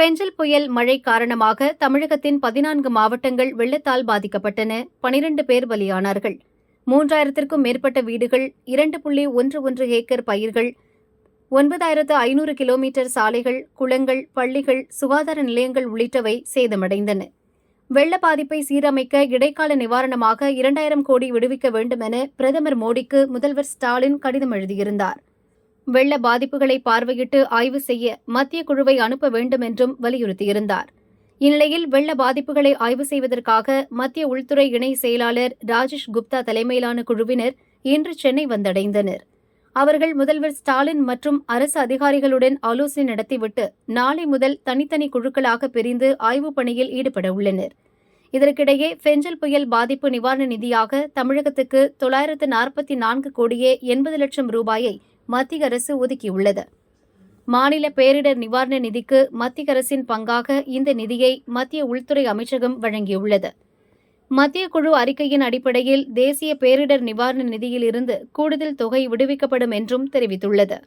ஃபெஞ்சல் புயல் மழை காரணமாக தமிழகத்தின் பதினான்கு மாவட்டங்கள் வெள்ளத்தால் பாதிக்கப்பட்டன. பனிரண்டு பேர் பலியானார்கள். மூன்றாயிரத்திற்கும் மேற்பட்ட வீடுகள் இரண்டு புள்ளி ஒன்று ஒன்று ஏக்கர் பயிர்கள் ஒன்பதாயிரத்து ஐநூறு கிலோமீட்டர் சாலைகள் குளங்கள் பள்ளிகள் சுகாதார நிலையங்கள் உள்ளிட்டவை சேதமடைந்தன. வெள்ள பாதிப்பை சீரமைக்க இடைக்கால நிவாரணமாக இரண்டாயிரம் கோடி விடுவிக்க வேண்டும் என பிரதமர் மோடிக்கு முதல்வர் ஸ்டாலின் கடிதம் எழுதியிருந்தார். வெள்ள பாதிப்புகளை பார்வையிட்டு ஆய்வு செய்ய மத்திய குழுவை அனுப்ப வேண்டும் என்றும் வலியுறுத்தியிருந்தார். இந்நிலையில் வெள்ள பாதிப்புகளை ஆய்வு செய்வதற்காக மத்திய உள்துறை இணை செயலாளர் ராஜேஷ் குப்தா தலைமையிலான குழுவினர் இன்று சென்னை வந்தடைந்தனர். அவர்கள் முதல்வர் ஸ்டாலின் மற்றும் அரசு அதிகாரிகளுடன் ஆலோசனை நடத்திவிட்டு நாளை முதல் தனித்தனி குழுக்களாக பிரிந்து ஆய்வுப் பணியில் ஈடுபட உள்ளனர். இதற்கிடையே ஃபெஞ்சல் புயல் பாதிப்பு நிவாரண நிதியாக தமிழகத்துக்கு தொள்ளாயிரத்து நாற்பத்தி நான்கு கோடியே எண்பது லட்சம் ரூபாயை மத்திய அரசு ஒதுக்கியுள்ளது. மாநில பேரிடர் நிவாரண நிதிக்கு மத்திய அரசின் பங்காக இந்த நிதியை மத்திய உள்துறை அமைச்சகம் வழங்கியுள்ளது. மத்திய குழு அறிக்கையின் அடிப்படையில் தேசிய பேரிடர் நிவாரண நிதியிலிருந்து கூடுதல் தொகை விடுவிக்கப்படும் என்றும் தெரிவித்துள்ளது.